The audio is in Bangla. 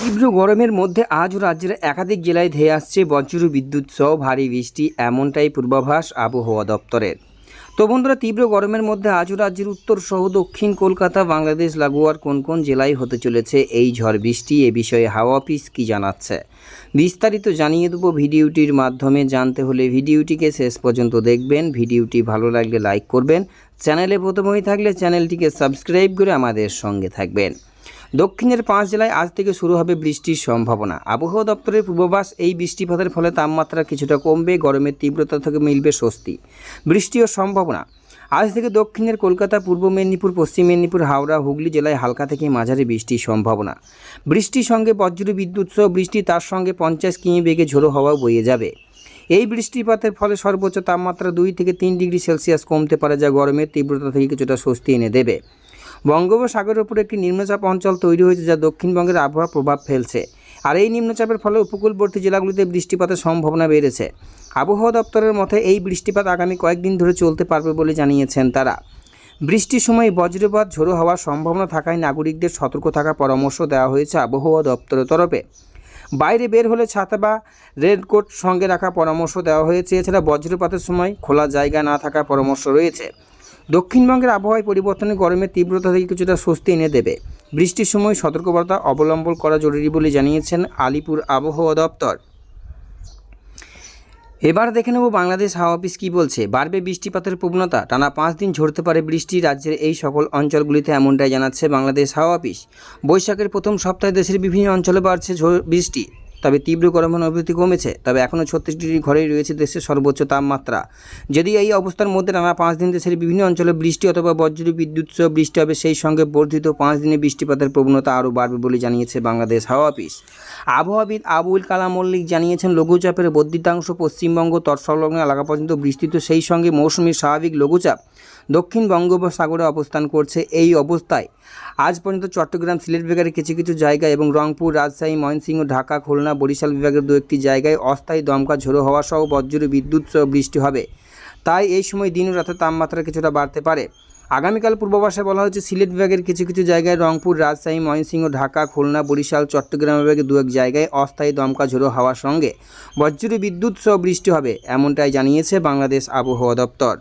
তীব্র গরমের মধ্যে আজও রাজ্যের একাধিক জেলায় ধেয়ে আসছে বজ্র বিদ্যুৎ সহ ভারী বৃষ্টি, এমনটাই পূর্বাভাস আবহাওয়া দপ্তরের। তো বন্ধুরা, তীব্র গরমের মধ্যে আজও রাজ্যের উত্তর সহ দক্ষিণ কলকাতা, বাংলাদেশ, লাগোয়ার কোন কোন জেলায় হতে চলেছে এই ঝড় বৃষ্টি এ বিষয়ে হাওয়া অফিস কী জানাচ্ছে? বিস্তারিত জানিয়ে দেবো ভিডিওটির মাধ্যমে। জানতে হলে ভিডিওটিকে শেষ পর্যন্ত দেখবেন। ভিডিওটি ভালো লাগলে লাইক করবেন। চ্যানেলে প্রথম হয়ে থাকলে চ্যানেলটিকে সাবস্ক্রাইব করে আমাদের সঙ্গে থাকবেন। দক্ষিণের পাঁচ জেলায় আজ থেকে শুরু হবে বৃষ্টির সম্ভাবনা। আবহাওয়া দপ্তরের পূর্বাভাস, এই বৃষ্টিপাতের ফলে তাপমাত্রা কিছুটা কমবে, গরমের তীব্রতা থেকে মিলবে স্বস্তি। বৃষ্টি ও সম্ভাবনা। আজ থেকে দক্ষিণের কলকাতা, পূর্ব মেদিনীপুর, পশ্চিম মেদিনীপুর, হাওড়া, হুগলি জেলায় হালকা থেকে মাঝারি বৃষ্টির সম্ভাবনা। বৃষ্টির সঙ্গে বজ্র বিদ্যুৎ সহ বৃষ্টি, তার সঙ্গে পঞ্চাশ কিমি বেগে ঝোড়ো হাওয়া বয়ে যাবে। এই বৃষ্টিপাতের ফলে সর্বোচ্চ তাপমাত্রা দুই থেকে তিন ডিগ্রি সেলসিয়াস কমতে পারে, যা গরমের তীব্রতা থেকে কিছুটা স্বস্তি এনে দেবে। বঙ্গোপসাগরের উপর একটি নিম্নচাপ অঞ্চল তৈরি হয়েছে যা দক্ষিণবঙ্গের আবহাওয়া প্রভাব ফেলছে। আর এই নিম্নচাপের ফলে উপকূলবর্তী জেলাগুলিতে বৃষ্টিপাতের সম্ভাবনা বেড়েছে। আবহাওয়া দপ্তরের মতে এই বৃষ্টিপাত আগামী কয়েকদিন ধরে চলতে পারবে বলে জানিয়েছেন তারা। বৃষ্টির সময় বজ্রপাত, ঝোড়ো হওয়ার সম্ভাবনা থাকায় নাগরিকদের সতর্ক থাকার পরামর্শ দেওয়া হয়েছে আবহাওয়া দপ্তরের তরফে। বাইরে বের হলে ছাতা বা রেনকোট সঙ্গে রাখার পরামর্শ দেওয়া হয়েছে। এছাড়া বজ্রপাতের সময় খোলা জায়গা না থাকার পরামর্শ রয়েছে। দক্ষিণবঙ্গের আবহাওয়ায় পরিবর্তনে গরমের তীব্রতা থেকে কিছুটা স্বস্তি এনে দেবে। বৃষ্টির সময় সতর্কবার্তা অবলম্বন করা জরুরি বলে জানিয়েছেন আলিপুর আবহাওয়া দপ্তর। এবার দেখে নেব বাংলাদেশ হাওয়া অফিস কী বলছে। বাড়বে বৃষ্টিপাতের প্রবণতা। টানা পাঁচ দিন ঝরতে পারে বৃষ্টি। রাজ্যের এই সকল অঞ্চলগুলিতে এমনটাই জানাচ্ছে বাংলাদেশ হাওয়া অফিস। বৈশাখের প্রথম সপ্তাহে দেশের বিভিন্ন অঞ্চলে বাড়ছে বৃষ্টি। তবে তীব্র গরম অনুভূতি কমেছে, তবে এখনও ছত্রিশ ডিগ্রি ঘরেই রয়েছে দেশের সর্বোচ্চ তাপমাত্রা। যদি এই অবস্থার মধ্যে টানা পাঁচ দিন দেশের বিভিন্ন অঞ্চলে বৃষ্টি অথবা বজ্র বিদ্যুৎ সহ বৃষ্টি হবে, সেই সঙ্গে বর্ধিত পাঁচ দিনে বৃষ্টিপাতের প্রবণতা আরও বাড়বে বলে জানিয়েছে বাংলাদেশ হাওয়া অফিস। আবহাওয়াবিদ আবুল কালাম মল্লিক জানিয়েছেন, লঘুচাপের বর্ধিতাংশ পশ্চিমবঙ্গ তৎসংলগ্ন এলাকা পর্যন্ত বিস্তৃত, সেই সঙ্গে মৌসুমী স্বাভাবিক লঘুচাপ দক্ষিণ বঙ্গোপসাগরে অবস্থান করছে এই অবস্থায়। আজ পর্যন্ত চট্টগ্রাম, সিলেট বিভাগের কিছু কিছু জায়গায় এবং রংপুর, রাজশাহী ময়নসিংহ ঢাকা, খুলনা, বরিশাল বিভাগের দু একটি জায়গায় অস্থায়ী দমকা ঝোড়ো হওয়া সহ বজ্র, বিদ্যুৎ সহ বৃষ্টি হবে। তাই এই সময় দিন ও রাতের তাপমাত্রা কিছুটা বাড়তে পারে। আগামীকাল পূর্বাভাসে বলা হচ্ছে সিলেট বিভাগের কিছু কিছু জায়গায় রংপুর, রাজশাহী, ময়মনসিংহ, ঢাকা, খুলনা, বরিশাল, চট্টগ্রাম বিভাগের দু এক জায়গায় অস্থায়ী দমকা ঝোড়ো হওয়ার সঙ্গে বজ্র, বিদ্যুৎ সহ বৃষ্টি হবে, এমনটাই জানিয়েছে বাংলাদেশ আবহাওয়া দপ্তর।